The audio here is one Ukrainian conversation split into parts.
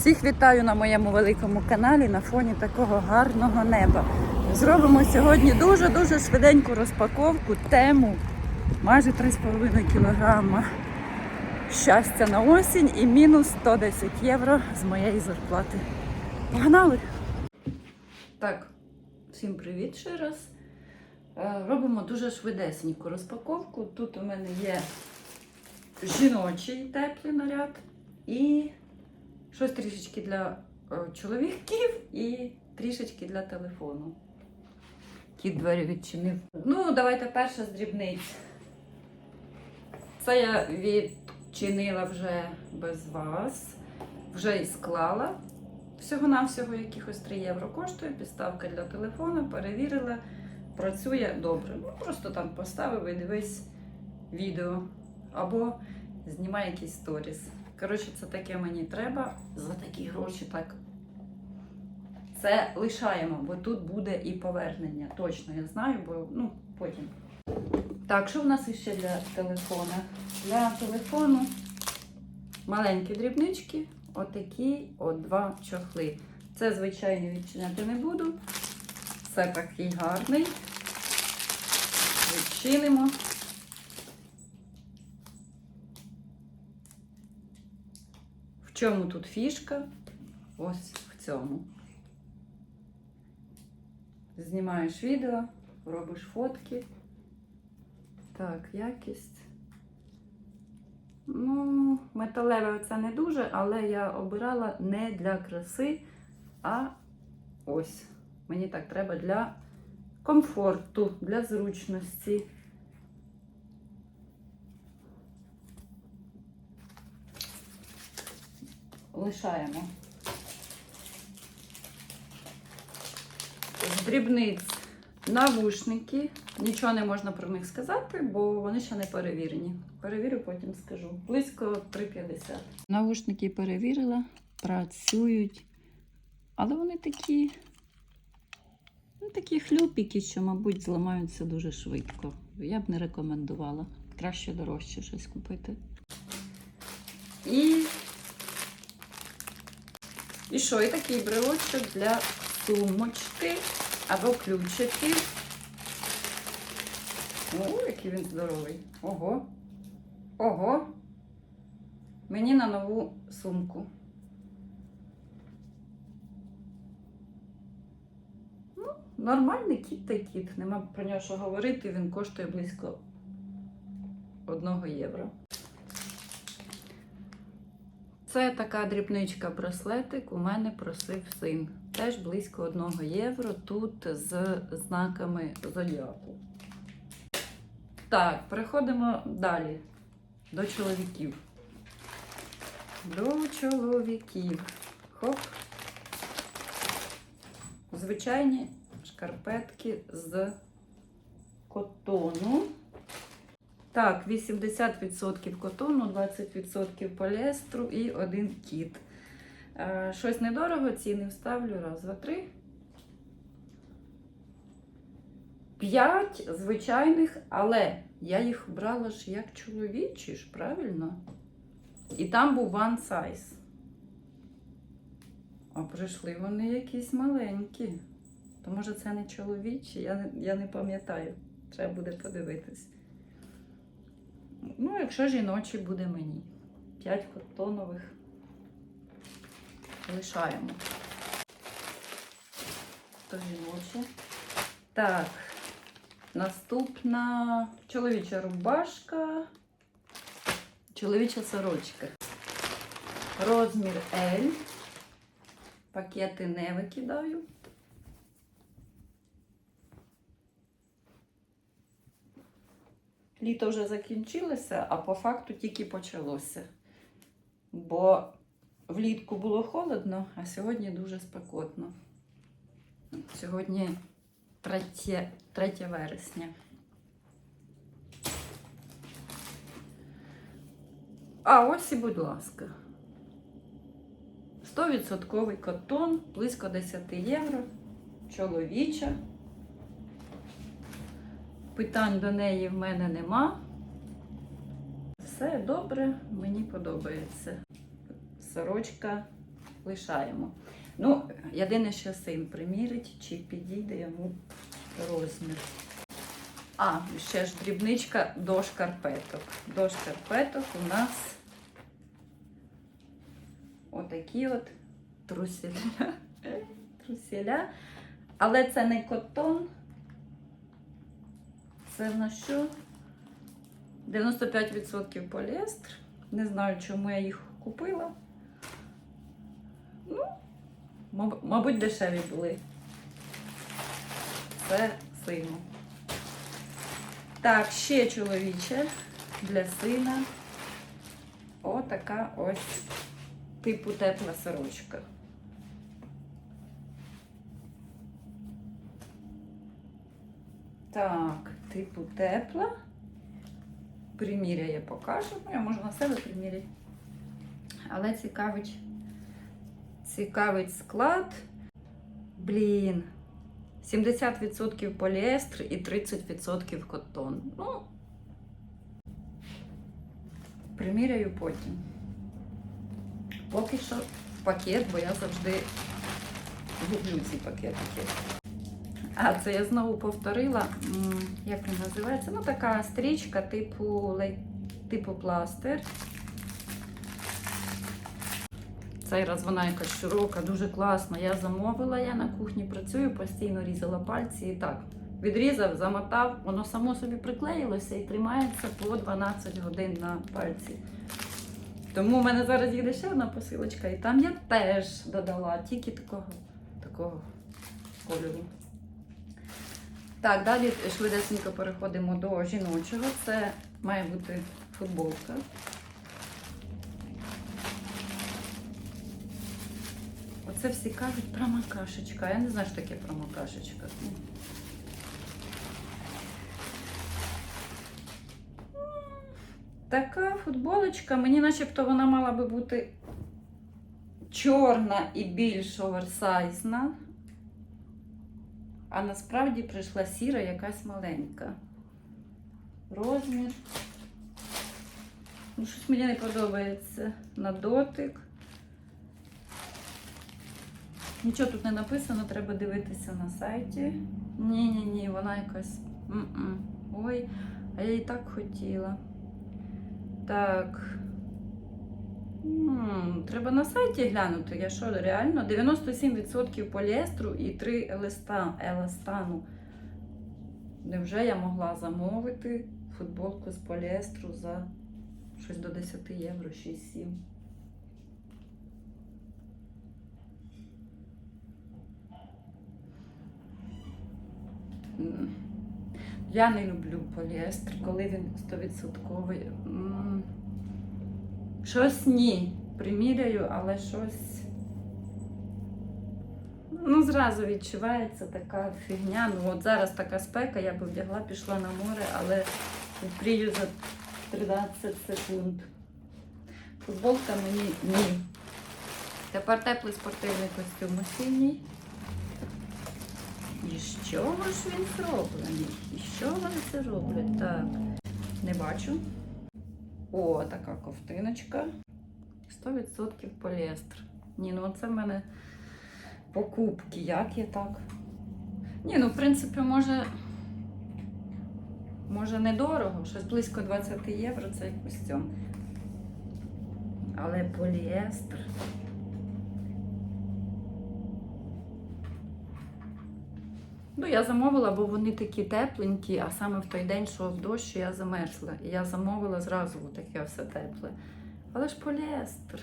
Всіх вітаю на моєму великому каналі на фоні такого гарного неба. Зробимо сьогодні дуже-дуже швиденьку розпаковку тему майже 3,5 кг щастя на осінь і мінус 110 євро з моєї зарплати. Погнали! Так, всім привіт ще раз. Е, Робимо дуже швидесеньку розпаковку. Тут у мене є жіночий теплий наряд і щось трішечки для е, чоловіків і трішечки для телефону. Кіт двері відчинив. Ну, давайте перше з дрібниць. Це я відчинила вже без вас, вже і склала. Всього-навсього якихось 3 євро коштує, підставка для телефону, перевірила, працює добре. Ну, просто там поставив і дивись відео або знімай якийсь сторіс. Коротше, це таке мені треба. За такі гроші так. Це лишаємо, бо тут буде і повернення. Точно я знаю, бо ну, потім. Так, що в нас ще для телефона? Для телефону маленькі дрібнички, отакі от два чохли. Це, звичайно, відчиняти не буду. Це такий гарний. Відчинимо. Чому тут фішка? Ось в цьому. Знімаєш відео, робиш фотки. Так, якість. Ну, металеве це не дуже, але я обирала не для краси, а ось. Мені так треба для комфорту, для зручності. Лишаємо. З дрібниць навушники. Нічого не можна про них сказати, бо вони ще не перевірені. Перевірю, потім скажу. Близько 3,50. Навушники перевірила, працюють. Але вони такі, ну, такі хлюпіки, що, мабуть, зламаються дуже швидко. Я б не рекомендувала. Краще дорожче щось купити. І і що? І такий брелочок для сумочки або ключики. О, який він здоровий. Ого. Ого. Мені на нову сумку. Ну, нормальний кіт та кіт. Нема про нього що говорити, він коштує близько 1 євро. Це така дрібничка браслетик у мене просив син. Теж близько 1 євро тут з знаками зодіаку. Так, переходимо далі до чоловіків. До чоловіків. Хоп. Звичайні шкарпетки з котону. Так, 80% котону, 20% поліестру і один кіт. Е, Щось недорого, ціни вставлю. Раз, два, три. П'ять звичайних, але я їх брала ж як чоловічі ж, правильно? І там був one size. А прийшли вони якісь маленькі. То може це не чоловічі, я не, я не пам'ятаю. Треба буде подивитись. Ну, якщо жіночі буде мені. 5 котонових лишаємо. То жіночі. Так, наступна чоловіча рубашка, чоловіча сорочка. Розмір L. Пакети не викидаю. Літо вже закінчилося, а по факту тільки почалося. Бо влітку було холодно, а сьогодні дуже спекотно. Сьогодні 3, 3 вересня. А ось і, будь ласка. 100% котон, близько 10 євро, чоловіча. Питань до неї в мене нема. Все добре, мені подобається. Сорочка лишаємо. Ну, єдине, що син примірить, чи підійде йому розмір. А, ще ж дрібничка до шкарпеток. До шкарпеток у нас отакі от труселя. труселя. Але це не котон. Це в нас що? 95% поліестр. Не знаю, чому я їх купила. Ну, маб- мабуть, дешеві були. Це сину. Так, ще чоловіче для сина. Отака ось типу тепла сорочка. Так, типу тепла. Приміряє, покажу. Ну, я можу на себе приміряти. Але цікавить, цікавить склад. Блін. 70% поліестр і 30% котон. Ну, приміряю потім. Поки що пакет, бо я завжди люблю ці пакетики. А, це я знову повторила. Як він називається? Ну, така стрічка типу, типу пластир. Цей раз вона якась широка, дуже класна. Я замовила, я на кухні працюю, постійно різала пальці і так. Відрізав, замотав, воно само собі приклеїлося і тримається по 12 годин на пальці. Тому в мене зараз їде ще одна посилочка, і там я теж додала тільки такого, такого кольору. Так, далі швидесенько переходимо до жіночого. Це має бути футболка. Оце всі кажуть промокашечка. Я не знаю, що таке промокашечка. Така футболочка, мені начебто вона мала би бути чорна і більш оверсайзна. А насправді прийшла сіра якась маленька. Розмір. Ну, щось мені не подобається. На дотик. Нічого тут не написано, треба дивитися на сайті. Ні-ні-ні, вона якась. М-м. Ой, а я і так хотіла. Так. Треба на сайті глянути. Я що, реально? 97% поліестру і 3 елеста, еластану. Невже я могла замовити футболку з поліестру за щось до 10 євро, 6-7? Я не люблю поліестр, коли він 100%. Щось ні. Приміряю, але щось. Ну, зразу відчувається така фігня. Ну, от зараз така спека, я би вдягла, пішла на море, але відпрію за 13 секунд. Футболка мені ні. Тепер теплий спортивний костюм осінній. І з чого ж він зроблений? І що вони це роблять? Так, не бачу. О, така ковтиночка. 100% поліестр. Ні, ну це в мене покупки. Як є так? Ні, ну в принципі, може. Може недорого, щось близько 20 євро це якось костюм. Але поліестр. Ну, я замовила, бо вони такі тепленькі, а саме в той день, що в дощ, я замерзла. І я замовила зразу таке все тепле. Але ж поліестр.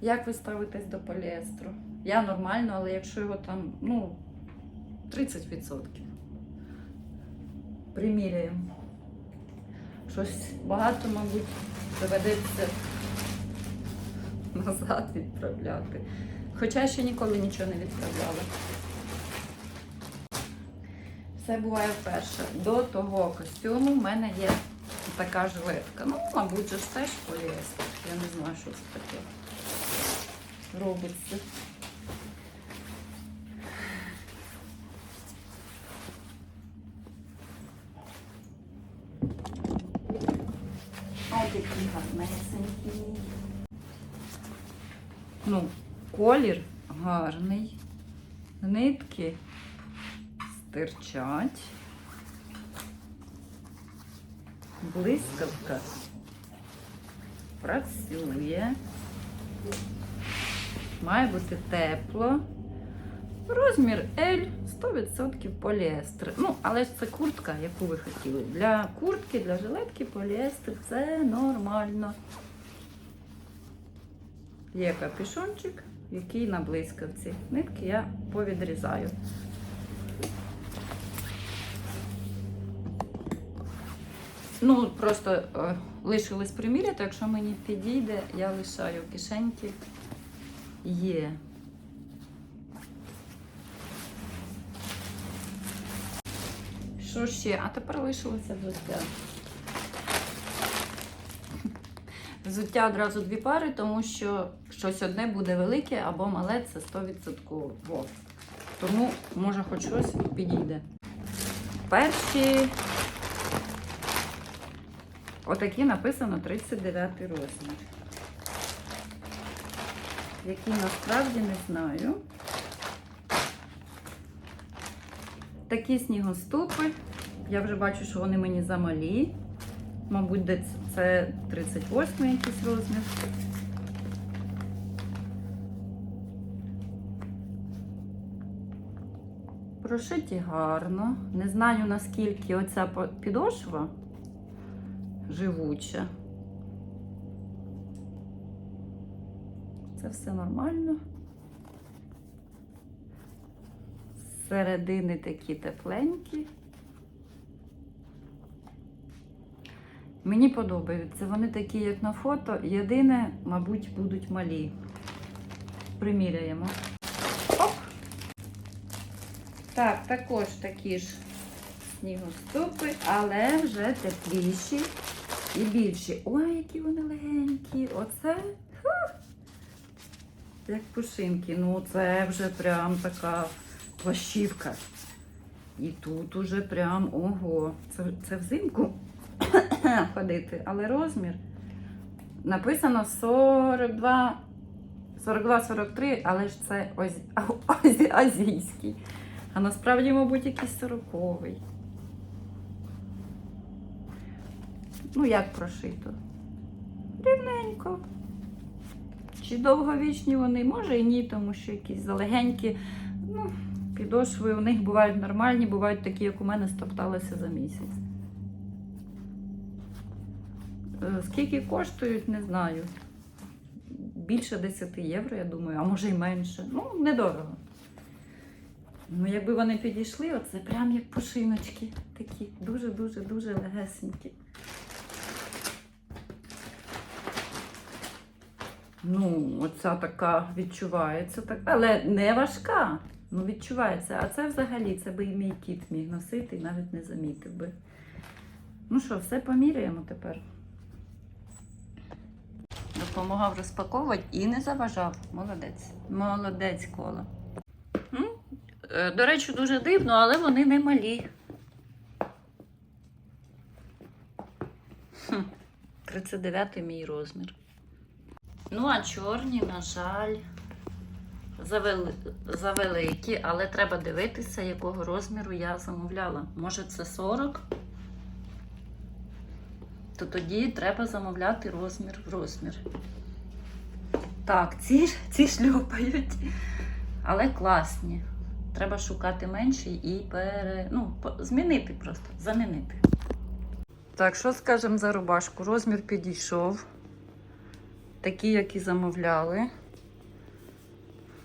Як ви ставитесь до поліестру? Я нормально, але якщо його там, ну, 30%. Приміряємо. Щось багато, мабуть, доведеться назад відправляти. Хоча ще ніколи нічого не відправляла. Все буває вперше. До того костюму в мене є така жилетка. Ну, мабуть, ж теж поліестер. Я не знаю, що це таке робиться. Ось такі гарнесенькі. Ну, колір гарний. Нитки стирчать. Блискавка працює. Має бути тепло. Розмір L 100% поліестер. Ну, але ж це куртка, яку ви хотіли. Для куртки, для жилетки поліестер це нормально. Є капюшончик, який на блискавці. Нитки я повідрізаю. Ну, просто е, лишилось приміряти, якщо мені підійде, я лишаю кишеньки. Є. Що ще? А тепер лишилося взуття. Взуття одразу дві пари, тому що щось одне буде велике або мале, це 100%. Вот. Тому може хоч щось підійде. Перші отакі написано 39 розмір. Який насправді не знаю. Такі снігоступи. Я вже бачу, що вони мені замалі. Мабуть, це 38 якийсь розмір. Прошиті гарно. Не знаю наскільки оця підошва живуча. Це все нормально. Середини такі тепленькі. Мені подобаються. Вони такі, як на фото. Єдине, мабуть, будуть малі. Приміряємо. Так, також такі ж снігоступи, але вже тепліші і більші. Ой, які вони легенькі. Оце. ха, Як пушинки. Ну, це вже прям така плащівка. І тут уже прям ого. Це, це взимку ходити, але розмір написано 42, 42-43, але ж це азійський. А насправді, мабуть, якийсь 40-й. Ну, як прошито? Рівненько. Чи довговічні вони? Може і ні, тому що якісь залегенькі. Ну, підошви у них бувають нормальні, бувають такі, як у мене, стопталися за місяць. Е, Скільки коштують, не знаю. Більше 10 євро, я думаю, а може й менше. Ну, недорого. Ну, якби вони підійшли, оце прям як пушиночки. Такі дуже-дуже-дуже легесенькі. Ну, оця така відчувається, так, але не важка. Ну, відчувається. А це взагалі, це би і мій кіт міг носити і навіть не замітив би. Ну що, все поміряємо тепер. Допомагав розпаковувати і не заважав. Молодець. Молодець кола. Е, До речі, дуже дивно, але вони не малі. Хм, 39 мій розмір. Ну, а чорні, на жаль, завели... завеликі, але треба дивитися, якого розміру я замовляла. Може, це 40? То тоді треба замовляти розмір в розмір. Так, ці, ці шльопають, але класні. Треба шукати менші і пере... ну, змінити просто, замінити. Так, що скажемо за рубашку? Розмір підійшов. Такі, як і замовляли.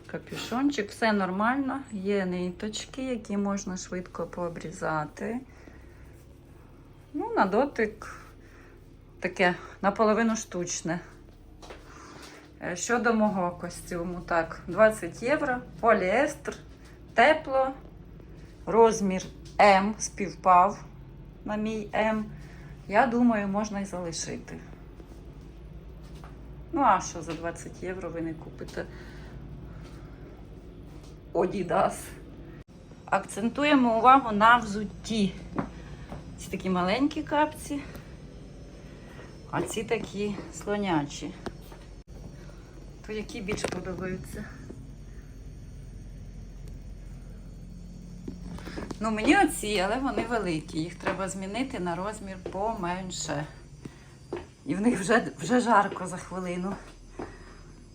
Капюшончик, все нормально. Є ниточки, які можна швидко пообрізати. Ну, на дотик таке наполовину штучне. Е, Щодо мого костюму, так, 20 євро, поліестер, тепло, розмір М співпав на мій М. Я думаю, можна і залишити. Ну, а що за 20 євро ви не купите Adidas? Акцентуємо увагу на взутті. Ці такі маленькі капці, а ці такі слонячі. То які більш подобаються? Ну, мені оці, але вони великі. Їх треба змінити на розмір поменше. І в них вже, вже жарко за хвилину.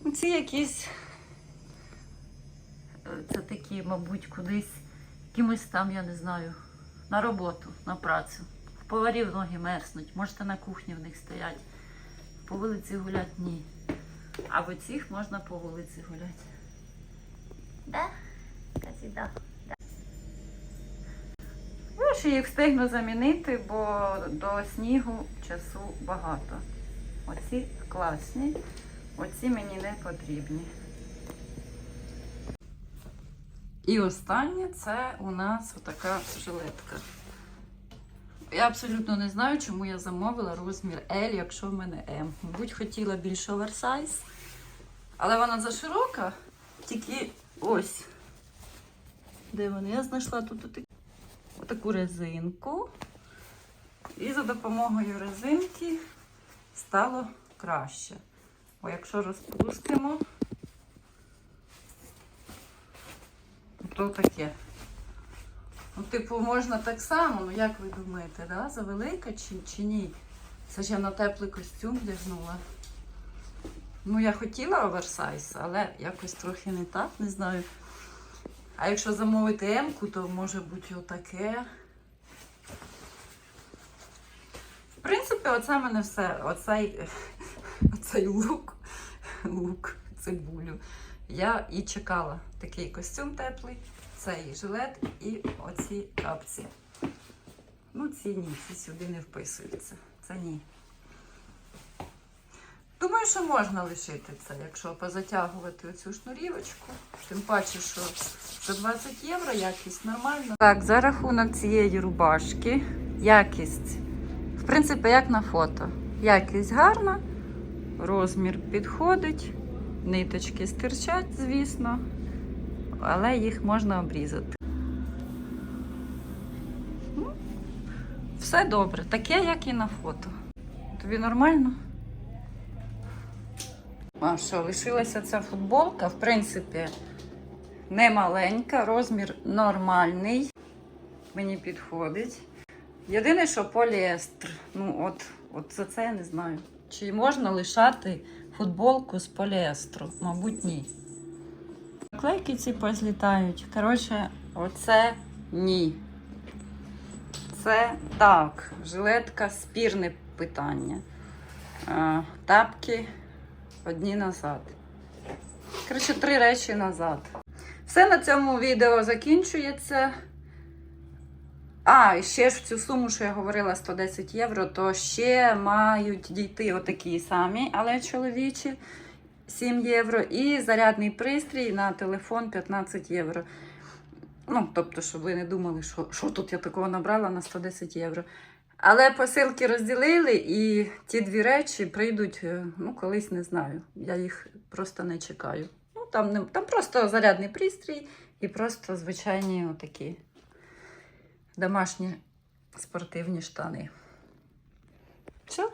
Ну, Ці якісь. е, Це такі, мабуть, кудись якимось там, я не знаю, на роботу, на працю. В поварів ноги мерзнуть. Можете на кухні в них стоять. По вулиці гулять ні. А в оцих можна по вулиці гуляти. Да? Казі, да. Я їх встигну замінити, бо до снігу часу багато. Оці класні, оці мені не потрібні. І останнє це у нас така жилетка. Я абсолютно не знаю, чому я замовила розмір L, якщо в мене М. Мабуть, хотіла більш оверсайз. Але вона заширока, тільки ось. Де вони? Я знайшла тут отаку резинку. І за допомогою резинки стало краще. Бо якщо розпустимо, то таке. Ну, типу, можна так само, ну як ви думаєте, да? завелика чи, чи ні? Це ж я на теплий костюм вдягнула. Ну, я хотіла оверсайз, але якось трохи не так, не знаю. А якщо замовити М-ку, то може бути отаке. В принципі, оце в мене все. Оцей, оцей лук, лук, цибулю. Я і чекала такий костюм теплий, цей жилет і оці капці. Ну, ці ні, ці сюди не вписуються. Це ні. Що можна лишити це, якщо позатягувати оцю шнурівочку. Тим паче, що за 20 євро якість нормальна. Так, за рахунок цієї рубашки, якість, в принципі, як на фото. Якість гарна, розмір підходить, ниточки стирчать, звісно, але їх можна обрізати. Ну, Все добре, таке, як і на фото. Тобі нормально? А що, лишилася ця футболка, в принципі, не маленька, розмір нормальний. Мені підходить. Єдине, що поліестр. Ну, от, от за це я не знаю. Чи можна лишати футболку з поліестру? Мабуть, ні. Клейки ці позлітають. Коротше, оце ні. Це так. Жилетка спірне питання. А, тапки одні назад. Коротше, три речі назад. Все на цьому відео закінчується. А, і ще ж в цю суму, що я говорила, 110 євро, то ще мають дійти отакі самі, але чоловічі 7 євро. І зарядний пристрій на телефон 15 євро. Ну, тобто, щоб ви не думали, що, що тут я такого набрала на 110 євро. Але посилки розділили, і ті дві речі прийдуть, е, ну, колись не знаю. Я їх просто не чекаю. Ну, там, не, там просто зарядний пристрій і просто звичайні отакі домашні спортивні штани. Все.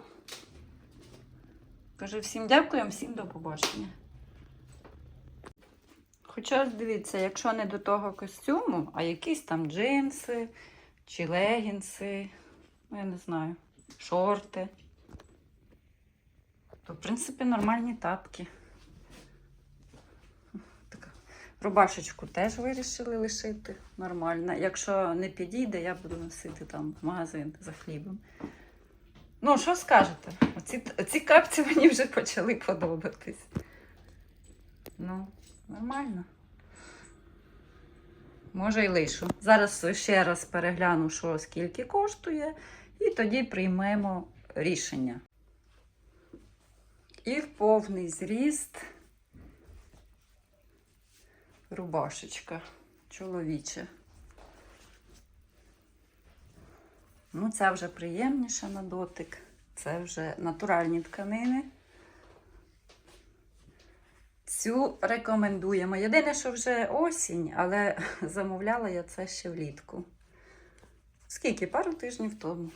Кажу всім дякую, всім до побачення. Хоча, дивіться, якщо не до того костюму, а якісь там джинси чи легінси, ну, я не знаю, шорти, то, в принципі, нормальні тапки. Така. Рубашечку теж вирішили лишити нормально. Якщо не підійде, я буду носити там в магазин за хлібом. Ну, що скажете? Оці, оці капці мені вже почали подобатись. Ну, нормально. Може, й лишу. Зараз ще раз перегляну, що скільки коштує, і тоді приймемо рішення. І в повний зріст рубашечка чоловіча. Ну, ця вже приємніша на дотик. Це вже натуральні тканини. Цю рекомендуємо. Єдине, що вже осінь, але замовляла я це ще влітку. Скільки? Пару тижнів тому.